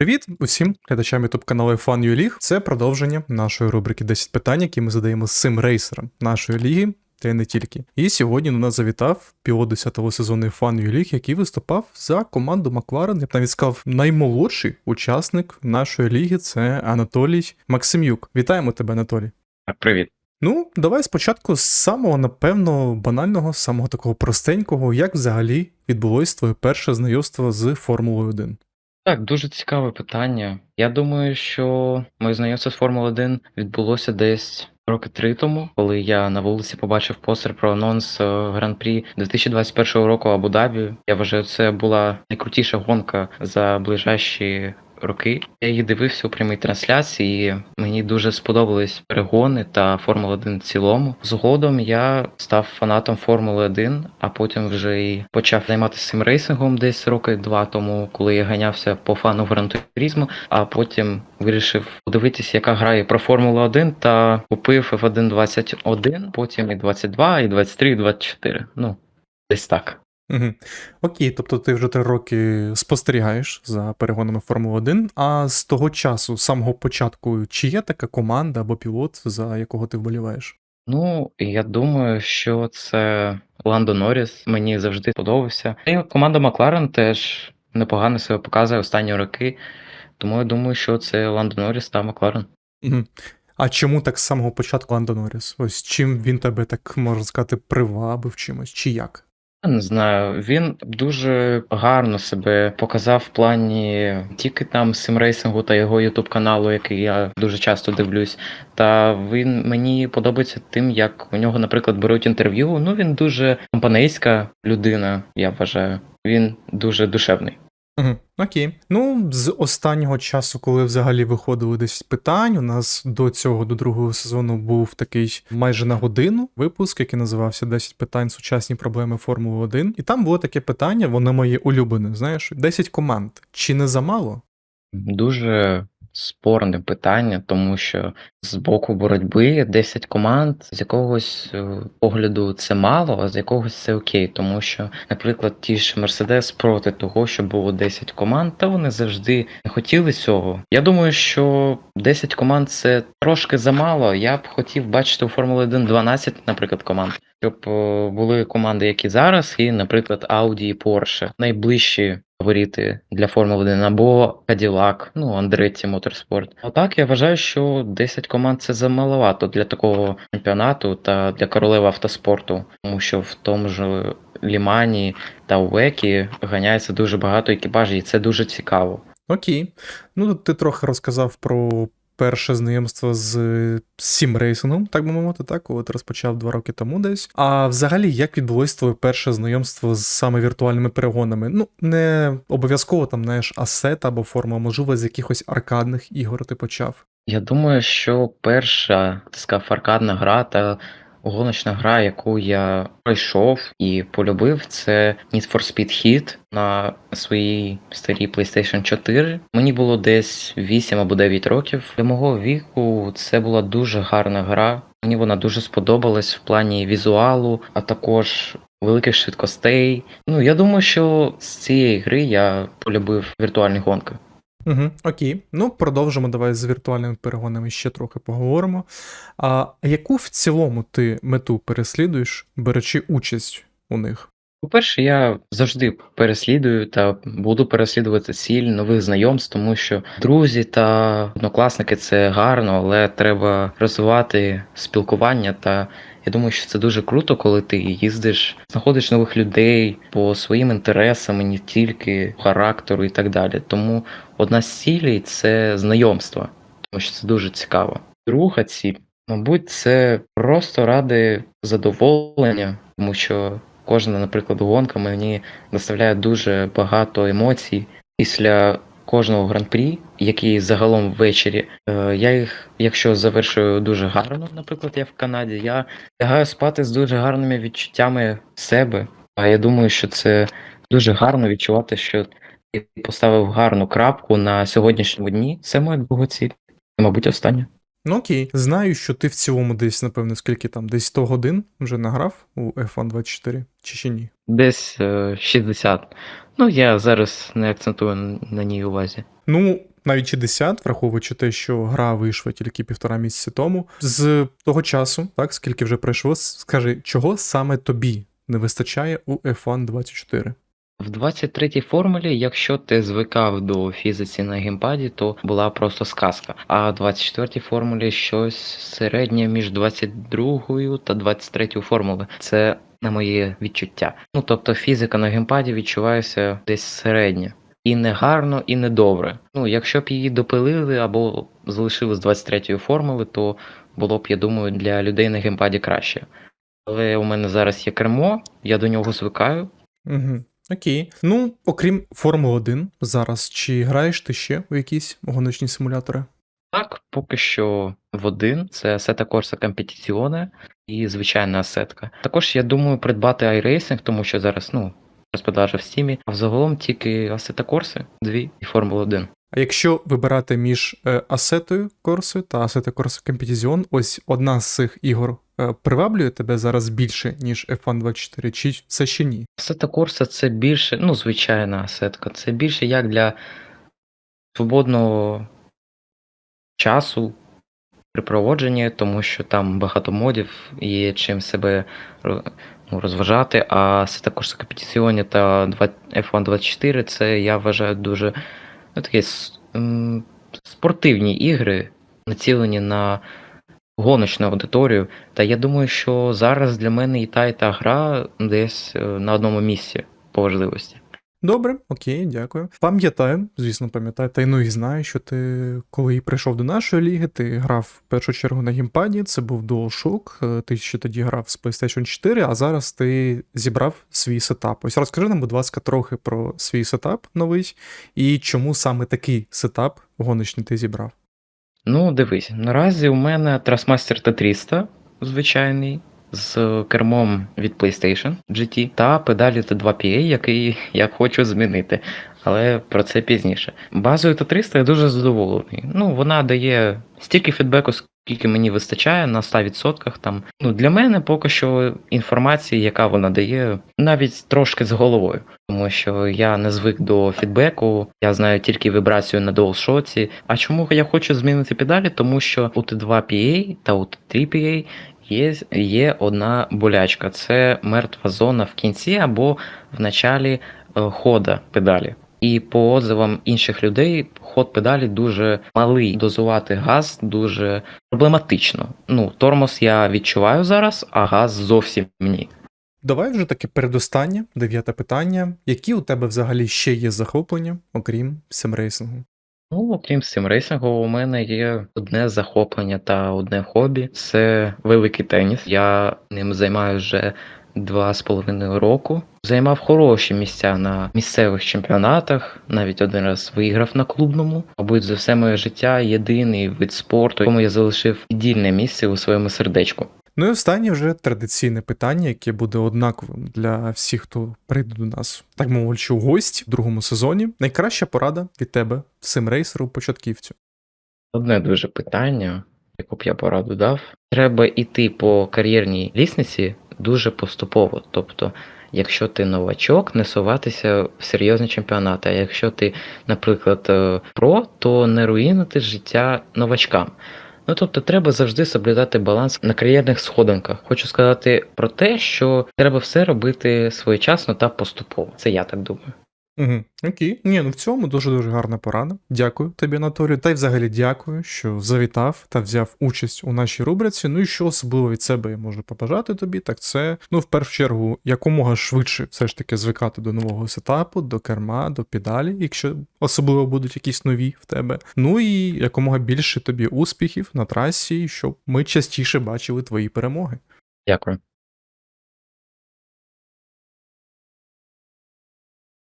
Привіт усім глядачам ютуб каналу Fun League. Це продовження нашої рубрики 10 питань, які ми задаємо сим рейсерам нашої ліги, та й не тільки. І сьогодні до нас завітав пілот 10-го сезону Fun League, який виступав за команду Макларен. Я б навіть сказав, наймолодший учасник нашої ліги це Анатолій Максимюк. Вітаємо тебе, Анатолій. Привіт. Ну, давай спочатку з самого, напевно, банального, самого такого простенького, як взагалі відбулось твоє перше знайомство з Формулою 1. Так, дуже цікаве питання. Я думаю, що моє знайомство з Формули 1 відбулося десь роки три тому, коли я на вулиці побачив постер про анонс е, Гран-прі 2021 року Абу-Дабі. Я вважаю, це була найкрутіша гонка за ближайші роки. Я її дивився у прямій трансляції. Мені дуже сподобались перегони та Формула 1 в цілому. Згодом я став фанатом Формули 1, а потім вже і почав займатися цим рейсингом десь роки два тому, коли я ганявся по фану Гран-туризму, а потім вирішив подивитися, яка грає про Формулу 1 та купив F1 21, потім і 22, і 23, і 24. Ну, десь так. Угу. Окей, тобто ти вже три роки спостерігаєш за перегонами Формули 1, а з того часу, з самого початку, чи є така команда або пілот, за якого ти вболіваєш? Ну, я думаю, що це Ландо Норріс. Мені завжди подобався. І команда Макларен теж непогано себе показує останні роки. Тому я думаю, що це Ландо Норріс та Макларен. Угу. А чому так з самого початку Ландо Норріс? Ось чим він тебе так можна сказати привабив чимось, чи як? Не знаю, він дуже гарно себе показав в плані тільки там симрейсингу та його ютуб каналу, який я дуже часто дивлюсь. Та він мені подобається тим, як у нього, наприклад, беруть інтерв'ю. Ну він дуже компанейська людина, я вважаю. Він дуже душевний. Угу. Окей. Ну, з останнього часу, коли взагалі виходили десь питань, у нас до цього, до другого сезону, був такий майже на годину випуск, який називався «10 питань сучасні проблеми Формули 1. І там було таке питання, воно моє улюблене, знаєш, 10 команд. Чи не замало? Дуже спорне питання, тому що з боку боротьби 10 команд з якогось е, погляду це мало, а з якогось це окей. Тому що, наприклад, ті ж Мерседес проти того, щоб було 10 команд, та вони завжди не хотіли цього. Я думаю, що 10 команд це трошки замало. Я б хотів бачити у Формулі 1 12, наприклад, команд. Щоб е, були команди, які зараз, і, наприклад, Audi і Porsche, найближчі фаворити для Формули 1, або Cadillac, ну, Andretti Motorsport. А так я вважаю, що 10 команд це замаловато для такого чемпіонату та для королеви автоспорту, тому що в тому ж Лімані та Увекі ганяється дуже багато екіпажів, і це дуже цікаво. Окей. Ну, ти трохи розказав про перше знайомство з сімрейсингом, так би мовити, так, коли ти розпочав два роки тому десь. А взагалі, як відбулось твоє перше знайомство з саме віртуальними перегонами? Ну, не обов'язково там, знаєш, асет або форма, можливо, з якихось аркадних ігор ти почав. Я думаю, що перша така аркадна гра та гоночна гра, яку я пройшов і полюбив, це Need for Speed Heat на своїй старій PlayStation 4. Мені було десь 8 або 9 років. Для мого віку це була дуже гарна гра. Мені вона дуже сподобалась в плані візуалу, а також великих швидкостей. Ну я думаю, що з цієї гри я полюбив віртуальні гонки. Угу, окей. Ну, продовжимо давай з віртуальними перегонами ще трохи поговоримо. А яку в цілому ти мету переслідуєш, беручи участь у них? По-перше, я завжди переслідую та буду переслідувати ціль нових знайомств, тому що друзі та однокласники це гарно, але треба розвивати спілкування. Та я думаю, що це дуже круто, коли ти їздиш, знаходиш нових людей по своїм інтересам, не тільки характеру і так далі. Тому одна з цілей це знайомство, тому що це дуже цікаво. Друга ціль, мабуть, це просто ради задоволення, тому що кожна, наприклад, гонка мені доставляє дуже багато емоцій після кожного гран-прі, який загалом ввечері. Е, Я їх, якщо завершую дуже гарно, наприклад, я в Канаді, я лягаю спати з дуже гарними відчуттями себе. А я думаю, що це дуже гарно відчувати, що ти поставив гарну крапку на сьогоднішньому дні. Це моя друга ціль. Мабуть, остання. Ну окей, знаю, що ти в цілому десь, напевно, скільки там, десь 100 годин вже награв у F1 24, чи ще ні? Десь е, 60. Ну, я зараз не акцентую на ній увазі. Ну, навіть 60, враховуючи те, що гра вийшла тільки півтора місяці тому. З того часу, так скільки вже пройшло, скажи, чого саме тобі не вистачає у F1 24? В 23-й формулі, якщо ти звикав до фізиці на геймпаді, то була просто сказка. А в 24-й формулі щось середнє між 22-ю та 23-ю формулою. Це на моє відчуття. Ну тобто фізика на геймпаді відчувається десь середня. І не гарно, і не добре. Ну, якщо б її допилили або залишили з 23-ї формули, то було б, я думаю, для людей на геймпаді краще. Але у мене зараз є кермо, я до нього звикаю. Угу. Окей. Ну, окрім Формули 1, зараз чи граєш ти ще у якісь гоночні симулятори? Так, поки що в один це сета Корса Компетіціоне і звичайна сетка. Також я думаю придбати iRacing, тому що зараз, ну, розпродажа в стімі, а взагалом тільки Assetto Corsa 2 і Формула 1. А якщо вибирати між Асетою Корсою та Assetto Corsa Competizione, ось одна з цих ігор е, приваблює тебе зараз більше, ніж F1 24, чи це ще ні? Assetto Corsa це більше, ну, звичайна асетка, це більше як для свободного часу при проводженні, тому що там багато модів і чим себе розважати. А це також Competizione та два- F1 24 це я вважаю дуже ну, такі спортивні ігри, націлені на гоночну аудиторію. Та я думаю, що зараз для мене і та, і та гра десь е, на одному місці по важливості. Добре, окей, дякую. Пам'ятаю, звісно, пам'ятаю, та й ну і знаю, що ти, коли прийшов до нашої ліги, ти грав в першу чергу на геймпаді, це був DualShock, е, ти ще тоді грав з PlayStation 4, а зараз ти зібрав свій сетап. Ось розкажи нам, будь ласка, трохи про свій сетап новий і чому саме такий сетап гоночний ти зібрав. Ну, дивись, наразі у мене Trustmaster T300 звичайний. З кермом від PlayStation GT та педалі T2PA, який я хочу змінити, але про це пізніше. Базою T300 я дуже задоволений. Ну, вона дає стільки фідбеку, скільки мені вистачає на 100%. Там. Ну, для мене поки що інформації, яка вона дає, навіть трошки з головою. Тому що я не звик до фідбеку, я знаю тільки вібрацію на DualShock. А чому я хочу змінити педалі? Тому що у T2PA та у T3PA є, є одна болячка. Це мертва зона в кінці або в началі е, хода педалі. І по отзивам інших людей ход педалі дуже малий. Дозувати газ дуже проблематично. Ну, тормоз я відчуваю зараз, а газ зовсім ні. Давай вже таке передостаннє, дев'яте питання. Які у тебе взагалі ще є захоплення, окрім симрейсингу? Ну, окрім симрейсингу, у мене є одне захоплення та одне хобі це великий теніс. Я ним займаюся вже два з половиною року. Займав хороші місця на місцевих чемпіонатах, навіть один раз виграв на клубному. Мабуть, за все моє життя єдиний вид спорту, якому я залишив віддільне місце у своєму сердечку. Ну і останнє вже традиційне питання, яке буде однаковим для всіх, хто прийде до нас, так мовлячи, у гості в другому сезоні. Найкраща порада від тебе, симрейсеру початківцю. Одне дуже питання, яку б я пораду дав. Треба йти по кар'єрній лісниці дуже поступово. Тобто, якщо ти новачок, не суватися в серйозні чемпіонати. А якщо ти, наприклад, е, про, то не руїнити життя новачкам. Ну тобто треба завжди соблюдати баланс на кар'єрних сходинках. Хочу сказати про те, що треба все робити своєчасно та поступово. Це я так думаю. Угу. Окей. Ні, ну в цьому дуже-дуже гарна порада. Дякую тобі, Анатолію. Та й взагалі дякую, що завітав та взяв участь у нашій рубриці. Ну і що особливо від себе я можу побажати тобі, так це, ну, в першу чергу, якомога швидше все ж таки звикати до нового сетапу, до керма, до педалі, якщо особливо будуть якісь нові в тебе. Ну і якомога більше тобі успіхів на трасі, щоб ми частіше бачили твої перемоги. Дякую.